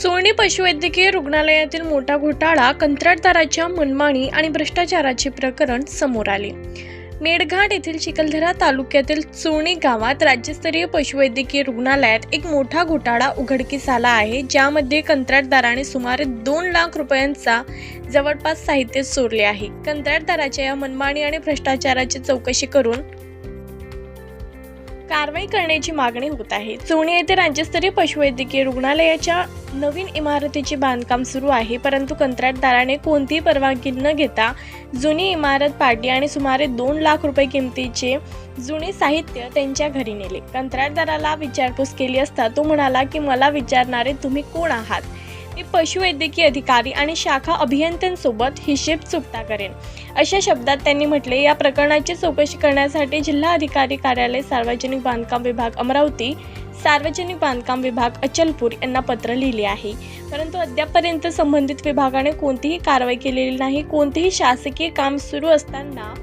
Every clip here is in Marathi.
चोळणी पशुवैद्यकीय रुग्णालयातील मोठा घोटाळा कंत्राटदाराच्या मनमानी आणि भ्रष्टाचाराचे प्रकरण समोर आले. मेडघाट येथील चिखलदरा तालुक्यातील चोळणी गावात राज्यस्तरीय पशुवैद्यकीय रुग्णालयात एक मोठा घोटाळा उघडकीस आला आहे ज्यामध्ये कंत्राटदाराने सुमारे दोन लाख रुपयांचा जवळपास साहित्य चोरले आहे. कंत्राटदाराच्या या मनमानी आणि भ्रष्टाचाराची चौकशी करून कारवाई करण्याची मागणी होत आहे. चोणी येथे राज्यस्तरीय पशुवैद्यकीय रुग्णालयाच्या नवीन इमारतीचे बांधकाम सुरू आहे. परंतु कंत्राटदाराने कोणतीही परवानगी न घेता जुनी इमारत पाडली आणि सुमारे दोन लाख रुपये किमतीचे जुने साहित्य त्यांच्या घरी नेले. कंत्राटदाराला विचारपूस केली असता तो म्हणाला की मला विचारणारे तुम्ही कोण आहात? मी पशुवैद्यकीय अधिकारी आणि शाखा अभियंत्यांसोबत हिशेब चुकता करेन. अशा शब्दात त्यांनी म्हटले या प्रकरणाची चौकशी करण्यासाठी जिल्हा अधिकारी कार्यालय सार्वजनिक बांधकाम विभाग अमरावती सार्वजनिक बांधकाम विभाग अचलपूर यांना पत्र लिहिले आहे. परंतु अद्यापपर्यंत संबंधित विभागाने कोणतीही कारवाई केलेली नाही. कोणतेही शासकीय काम सुरू असताना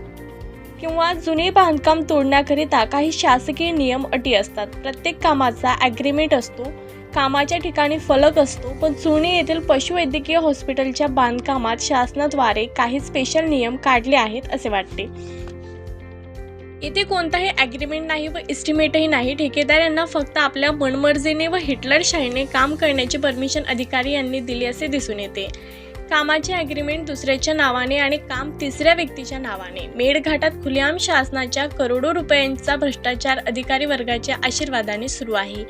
किंवा जुने बांधकाम तोडण्याकरिता काही शासकीय नियम अटी असतात. प्रत्येक कामाचा ॲग्रीमेंट असतो. कामाच्या ठिकाणी फलक असतो पण चुणे येथील पशुवैद्यकीय हॉस्पिटलच्या बांधकामात शासनाद्वारे काही स्पेशल नियम काढले आहेत असे वाटते. इथे कोणताही ॲग्रीमेंट नाही व इस्टिमेटही नाही. ठेकेदार यांना फक्त आपल्या मनमर्जीने व हिटलरशाहीने काम करण्याची परमिशन अधिकारी यांनी दिली असे दिसून येते. कामाचे ॲग्रीमेंट दुसऱ्याच्या नावाने आणि काम तिसऱ्या व्यक्तीच्या नावाने. मेळघाटात खुलेआम शासनाच्या करोडो रुपयांचा भ्रष्टाचार अधिकारी वर्गाच्या आशीर्वादाने सुरू आहे.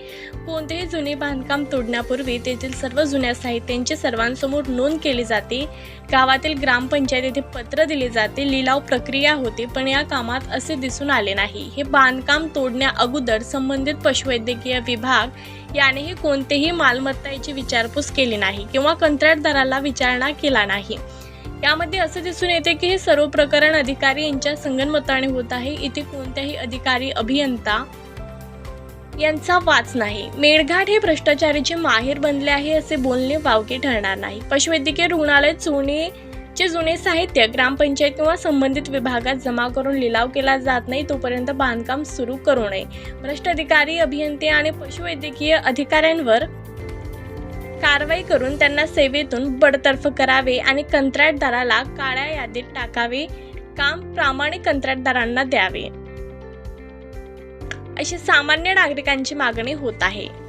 कोणतेही जुने बांधकाम तोडण्यापूर्वी तेथील सर्व जुन्या साहित्यांची सर्वांसमोर नोंद केली जाते. गावातील ग्रामपंचायत येथे पत्र दिले जाते. लिलाव प्रक्रिया होते पण या कामात असे दिसून आले नाही. हे बांधकाम तोडण्या अगोदर संबंधित पशुवैद्यकीय विभाग यानेही कोणतेही मालमत्ताची विचारपूस केली नाही किंवा कंत्राटदाराला विचारणा केला नाही. यामध्ये असं दिसून येते की हे सर्व प्रकरण अधिकारी यांच्या संगनमताने होत आहे. इथे कोणत्याही अधिकारी अभियंता यांचा वाच नाही. मेळघाट हे भ्रष्टाचारीचे माहेर बनले आहे असे बोलणे वावगे ठरणार नाही. पशुवैद्यकीय रुग्णालय जे जुने साहित्य ग्रामपंचायत किंवा संबंधित विभागात जमा करून लिलाव केला जात नाही तोपर्यंत बांधकाम सुरू करू नये. भ्रष्ट अधिकारी अभियंते आणि पशुवैद्यकीय अधिकाऱ्यांवर कारवाई करून त्यांना सेवेतून बडतर्फ करावे आणि कंत्राटदाराला काळ्या यादीत टाकावे काम प्रामाणिक कंत्राटदारांना द्यावे. अशी सामान्य नागरिकांची मागणी होत आहे.